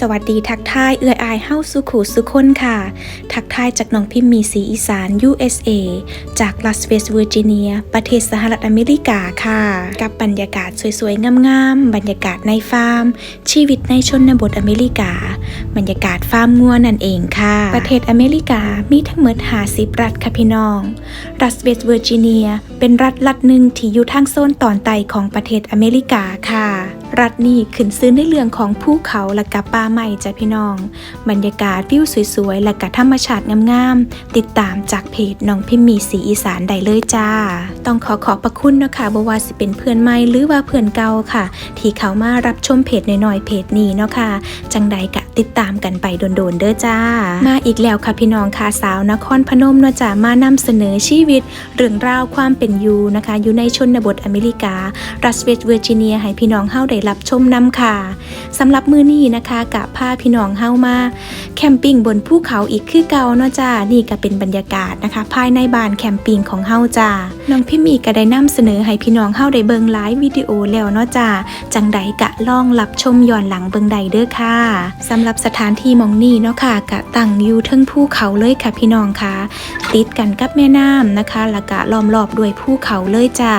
สวัสดีทักทายเอื้ออายเฮ้าสุขูสุคนค่ะ ทักทายจากน้องพิมพ์มีสีอีสาน USA จากลาสเวกัสเวอร์จิเนีย ประเทศสหรัฐอเมริกาค่ะ กับบรรยากาศสวยๆ งามๆ บรรยากาศในฟาร์ม ชีวิตในชนบทอเมริกา บรรยากาศฟาร์มงัวนั่นเองค่ะ ประเทศอเมริกามีทั้งหมด50รัฐค่ะพี่น้องรัฐเวสเวอร์จิเนียเป็นรัฐรัฐหนึ่งที่อยู่ทางโซนตอนใต้ของประเทศอเมริกาค่ะ รัฐนี่ขึ้นซื้อในเรื่องของภูเขาและกับป่าใหม่จ้ะพี่น้อง บรรยากาศวิวสวยๆ และกับธรรมชาติงามๆ ติดตามจากเพจน้องพิมมีสีอีสานได้เลยจ้า ต้องขอขอบพระคุณนะคะบ่ว่าสิเป็นเพื่อนใหม่หรือว่าเพื่อนเก่าค่ะ ที่เขามารับชมเพจน้อยๆเพจนี้เนาะค่ะ จังใดกะ ติดตามกันไปโดนๆเด้อจ้า มาอีกแล้วค่ะพี่น้องค่ะสาวนครพนมเนาะจ้ามานำเสนอชีวิต เรื่องราวความเป็นอยู่นะคะ อยู่ในชนบทอเมริการัฐเวสต์เวอร์จิเนียให้พี่น้องเฮาได้รับชมนํค่ะสำหรับมื้อนี้นะคะกะพาพี่น้องเฮามา แคมปิ้งบนภูเขาอีกคือเก่าเนาะจ้านี่ก็เป็นบรรยากาศนะคะ ภายในบ้านแคมปิ้งของเฮาจ้าน้องพี่มีก็ได้นำเสนอให้พี่น้องเฮาได้เบิงไลฟ์วิดีโอแล้วเนาะจ้าจังใดกะล่องรับชมย้อนหลังเบิงใดเด้อค่ะสำหรับสถานที่มองนี้เนาะค่ะกะตั้งอยู่เทิงภูเขาเลยค่ะพี่น้องค่ะ ติดกันกับแม่น้ำนะคะแล้วก็ล้อมรอบด้วยภูเขาเลยจ้า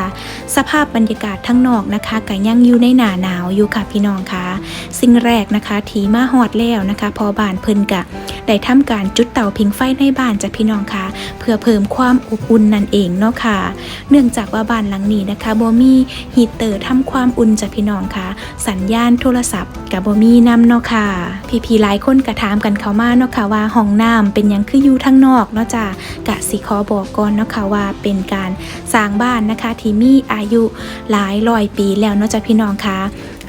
สภาพบรรยากาศทั้งนอกนะคะก็ยังอยู่ในหนาหนาวอยู่ค่ะพี่น้องคะสิ่งแรกนะคะ ทีมาหอดแล้วนะคะ พอบานเพิ่นกะ ได้ทำการจุดเตาผิงไฟในบ้านจ้ะพี่น้องค่ะ เพื่อเพิ่มความอบอุ่นนั่นเองเนาะค่ะ เนื่องจากว่าบ้านหลังนี้นะคะบ่มีฮีเตอร์ทำความอุ่นจ้ะพี่น้องค่ะ สัญญาณโทรศัพท์กับบ่มีนํเนาะค่ะ พี่ๆหลายคนกระถามกันเข้ามาเนาะค่ะว่าห้องน้ำเป็นยังคืออยู่ทางนอกเนาะจ้ะกะสิขอบอกก่อนเนาะค่ะว่าเป็นการสร้างบ้านนะคะที่มีอายุหลายร้อยปีแล้วเนาะจ้ะพี่น้องค่ะ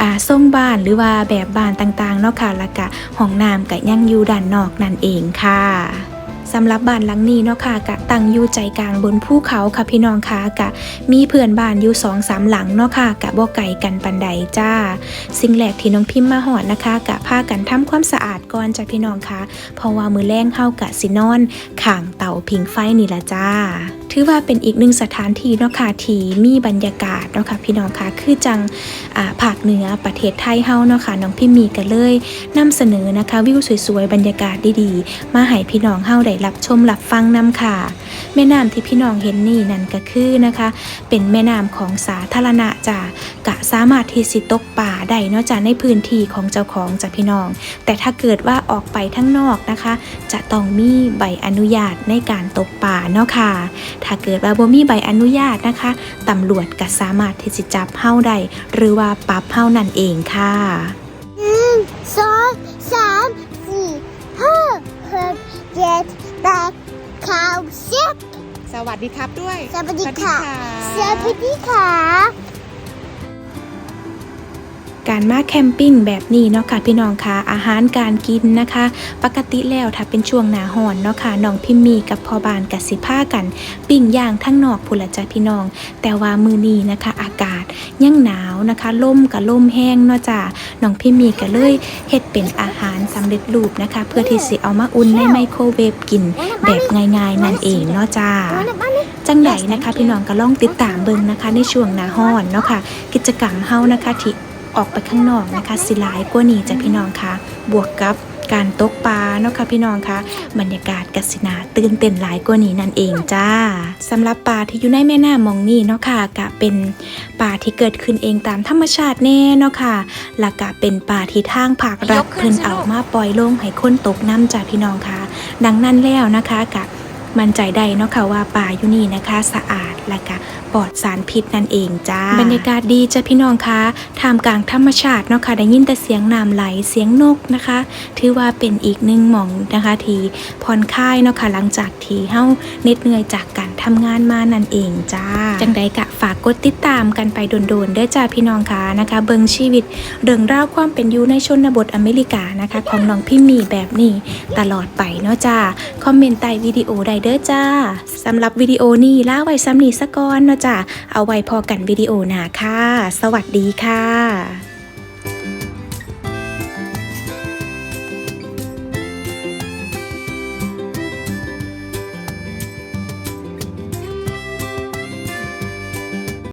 อ่าทรงบ้านหรือว่าแบบบ้านต่างๆเนาะค่ะแล้วก็ห้องน้ำก็ยังอยู่ด้านนอกนั่นเองค่ะสำหรับบ้านหลังนี้เนาะค่ะกะตั้งอยู่ใจกลางบนภูเขาค่ะพี่น้องค่ะกะมีเพื่อนบ้านอยู่สองสามหลังเนาะค่ะกะบ่ไก่กันปันใดจ้า สิ่งแรกที่น้องพิมพ์มาหอดนะคะกะพากันทำความสะอาดก่อนจ้ะพี่น้องค่ะเพราะว่ามือแรงเข้ากะสินอนข่างเตาผิงไฟนี่ละจ้า ถือว่าเป็นอีกหนึ่งสถานที่เนาะค่ะที่มีบรรยากาศเนาะค่ะพี่น้องค่ะคือจังภาคเหนือประเทศไทยเฮาเนาะค่ะน้องพี่มีกันเลยนำเสนอนะคะวิวสวยๆบรรยากาศดีๆ มาให้พี่น้องเฮาได้รับชมรับฟังนํค่ะ แม่น้ำที่พี่น้องเห็นนี่นั่นก็คือนะคะ เป็นแม่น้ำของสาธารณะจ้ะกะสามารถที่สิตกป่าได้เนาะจ้ะในพื้นที่ของเจ้าของจ้ะพี่น้อง แต่ถ้าเกิดว่าออกไปทั้งนอกนะคะ จะต้องมีใบอนุญาตในการตกป่าเนาะค่ะถ้าเกิดว่าบ่มีใบอนุญาตนะคะตำรวจก็สามารถที่จะจับเฮาได้หรือว่าปรับเฮานั่นเองค่ะหนึ่งสองสามสี่ห้าหกเจ็ดแปดเก้าสิบสวัสดีครับด้วย สวัสดีค่ะ สวัสสดีวัสดีค่ะ การมาแคมปิ้งแบบนี้เนาะค่ะพี่น้องค่ะอาหารการกินนะคะ ปกติแล้วถ้าเป็นช่วงหนาหอนเนาะค่ะน้องพิมมีกับพ่อบานกับสิผ้ากัน ปิ้งย่างทั้งนอกพุนละจ้ะพี่น้อง แต่ว่ามือนี้นะคะ อากาศยังหนาวนะคะล่มกับล่มแห้งเนาะจ้ะน้องพิมมีก็เลยเฮ็ดเป็นอาหารสำเร็จรูปนะคะ เพื่อที่สิเอามาอุ่นในไมโครเวฟกินแบบง่ายๆนั่นเองเนาะจ้าจังไหนนะคะพี่น้องก็ลองติดตามเบิ่งนะคะ ในช่วงหน้าร้อนเนาะค่ะ กิจกรรมเฮานะคะที่ ออกไปข้างนอกนะคะ สิหลายกว่านี้จ้ะพี่น้องคะบวกกับการตกปลาเนาะค่ะพี่น้องคะบรรยากาศกสินาตื่นเต้นหลายกว่านี้นั่นเองจ้าสำหรับปลาที่อยู่ในแม่น้ำมองนี่เนาะค่ะก็เป็นปลาที่เกิดขึ้นเองตามธรรมชาติแน่เนาะค่ะแล้วก็เป็นปลาที่ทางภาครัฐเพิ่นเอามาปล่อยลงให้คนตกน้ำจ้ะพี่น้องคะดังนั้นแล้วนะคะกับ มั่นใจได้เนาะค่ะว่าป่าอยู่นี่นะคะสะอาดและก็ปลอดสารพิษนั่นเองจ้าบรรยากาศดีจ้ะพี่น้องคะท่ามกลางธรรมชาติเนาะค่ะได้ยินแต่เสียงน้ำไหลเสียงนกนะคะ ถือว่าเป็นอีกหนึ่งหม่องนะคะที่ผ่อนคลายเนาะค่ะหลังจากที่เฮาเหน็ดเหนื่อยจากการ ทำงานมานั่นเองจ้า จังใดกะฝากกดติดตามกันไปโดนๆเด้อจ้าพี่น้องคะนะคะ เบิงชีวิต เรื่องราวความเป็นอยู่ในชนบทอเมริกานะคะ ของน้องพี่มีแบบนี้ตลอดไปเนาะจ้าคอมเมนต์ใต้วิดีโอได้เด้อจ้าสำหรับวิดีโอนี้ล่าไว้ซ้ำนี้สะก่อนเนาะจ้าเอาไว้พอกันวิดีโอหนาค่ะ สวัสดีค่ะ